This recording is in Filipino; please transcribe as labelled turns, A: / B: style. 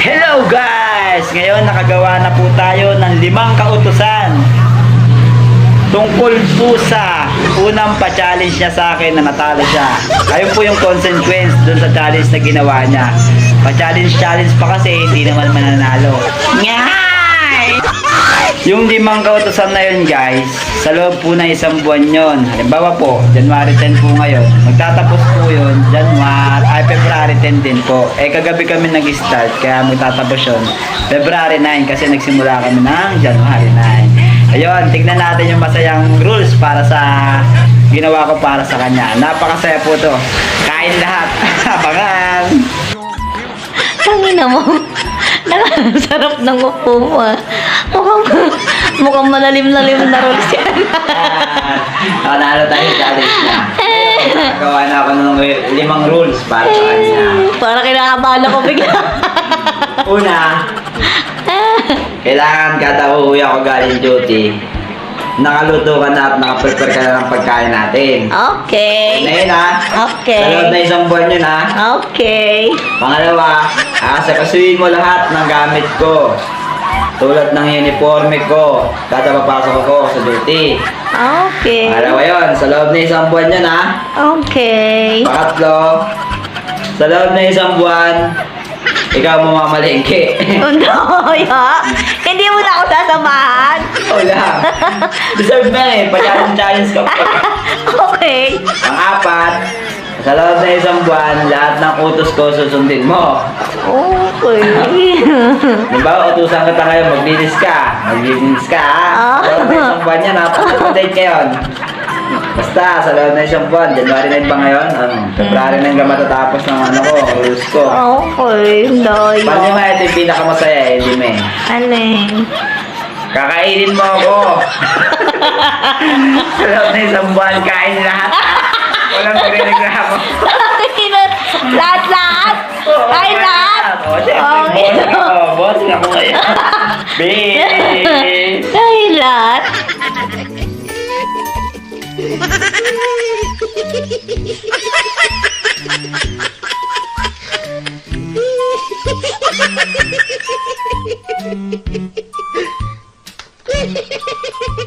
A: Hello guys! Ngayon nakagawa na po tayo ng limang kautusan tungkol po sa unang pa-challenge niya sa akin na natalo siya. Ayun po yung consequence dun sa challenge na ginawa niya. Pa-challenge challenge pa kasi hindi naman mananalo. Nyay! Yung limang kautusan na yun guys, sa loob po ng isang buwan yun. Halimbawa po, January 10 po ngayon. Magtatapos po yun, January, ay February 10 din po. Eh kagabi kami nag-start, kaya magtatapos yun. February 9 kasi nagsimula kami ng January 9. Ayun, tignan natin yung masayang rules para sa ginawa ko para sa kanya. Napakasaya po to. Kain lahat. Abangan!
B: Tangina mo. Nakasarap ng upo mo ah. Mukhang, mukhang malalim-lalim na rolls yan.
A: Ah, nalo tayo challenge na. Gawa na ako ng limang rules para sa kanya.
B: Para kinakabahan ako bigla.
A: Una, kailangan kada uuwi ako galing duty, nakaluto ka na at nakaprepare ka na ng pagkain natin.
B: okay.
A: Na yun ha.
B: Okay.
A: Sa loob na isang buwan yun ha.
B: Okay.
A: Pangalawa, asakasuhin mo lahat ng gamit ko. Tulad ng uniforme ko, kada papasok ako sa duty.
B: Okay.
A: Pangalawa yun, sa loob na isang buwan yun ha.
B: Okay.
A: Pangatlo, sa loob na isang buwan, ikaw mamamalengke.
B: Oh no, ya. Hindi mo na ako sasamahan.
A: Wala. Deserve na eh. Pa-challenge-challenge ka pa.
B: Okay.
A: Pang-apat, sa loob na isang buwan, lahat ng utos ko susundin mo.
B: Okay.
A: Diba, utusan kita ngayon, maglinis ka. Maglinis ka, ha?
B: Ah.
A: Sa loob na isang buwan yan, ha? Pag-date ngayon. Basta, sa loob na isang buwan, January 9 pa ngayon, ano, February 9 ka matatapos ng ano ko, rules ko.
B: Okay. Loyo.
A: Pag lima, ito yung pinakamasaya eh, lima eh.
B: Alin?
A: Kakainin mo ako. sa loob na isang buwan, kain lahat. Walang magrereklamo.
B: Lahat-lahat. Ay, lahat.
A: O, syempre,
B: Okay.
A: boss ako. Boss ako ngayon. Bitch!
B: Ay, lahat. um